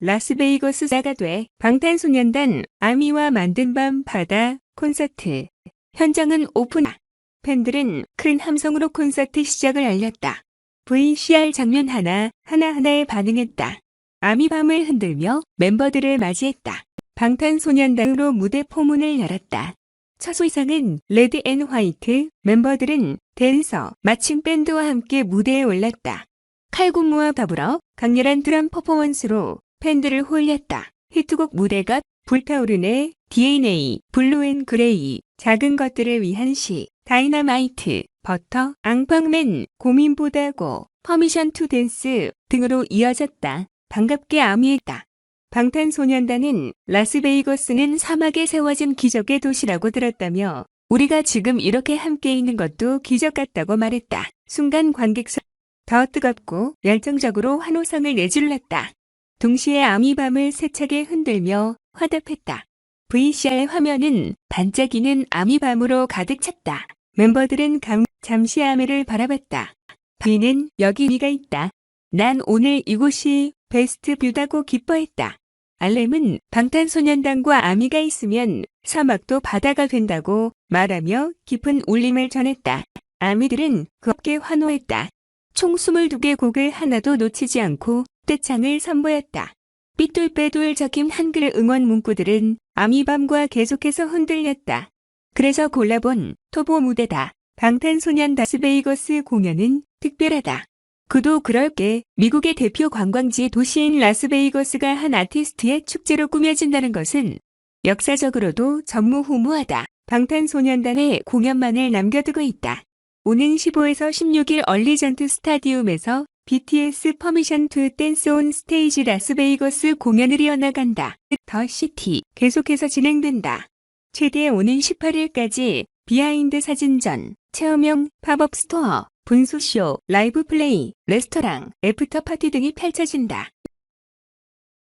라스베이거스가 돼 방탄소년단 아미와 만든 밤 바다 콘서트 현장은 오픈 팬들은 큰 함성으로 콘서트 시작을 알렸다. VCR 장면 하나 하나하나에 반응했다. 아미 밤을 흔들며 멤버들을 맞이했다. 방탄소년단으로 무대 포문을 열었다. 첫 의상은 레드 앤 화이트, 멤버들은 댄서, 마침 밴드와 함께 무대에 올랐다. 칼군무와 더불어 강렬한 드럼 퍼포먼스로 팬들을 홀렸다. 히트곡 무대가 불타오르네, DNA, 블루 앤 그레이, 작은 것들을 위한 시, 다이너마이트, 버터, 앙팡맨, 고민보다고, 퍼미션 투 댄스 등으로 이어졌다. 반갑게 아미했다. 방탄소년단은 라스베이거스는 사막에 세워진 기적의 도시라고 들었다며 우리가 지금 이렇게 함께 있는 것도 기적 같다고 말했다. 순간 관객석 더 뜨겁고 열정적으로 환호성을 내질렀다. 동시에 아미밤을 세차게 흔들며 화답했다. VCR 화면은 반짝이는 아미밤으로 가득 찼다. 멤버들은 감, 잠시 아미를 바라봤다. 비는 여기 네가 있다. 난 오늘 이곳이 베스트 뷰다고 기뻐했다. 알렘은 방탄소년단과 아미가 있으면 사막도 바다가 된다고 말하며 깊은 울림을 전했다. 아미들은 곱게 환호했다. 총 22개 곡을 하나도 놓치지 않고 떼창을 선보였다. 삐뚤빼뚤 적힌 한글 응원 문구들은 아미밤과 계속해서 흔들렸다. 그래서 골라본 토보 무대다. 방탄소년 다스베이거스 공연은 특별하다. 그도 그럴 게 미국의 대표 관광지 도시인 라스베이거스가 한 아티스트의 축제로 꾸며진다는 것은 역사적으로도 전무후무하다. 방탄소년단의 공연만을 남겨두고 있다. 오는 15에서 16일 얼리전트 스타디움에서 BTS 퍼미션 투 댄스 온 스테이지 라스베이거스 공연을 이어나간다. 더 시티 계속해서 진행된다. 최대 오는 18일까지 비하인드 사진전, 체험형 팝업 스토어, 분수쇼, 라이브 플레이, 레스토랑, 애프터 파티 등이 펼쳐진다.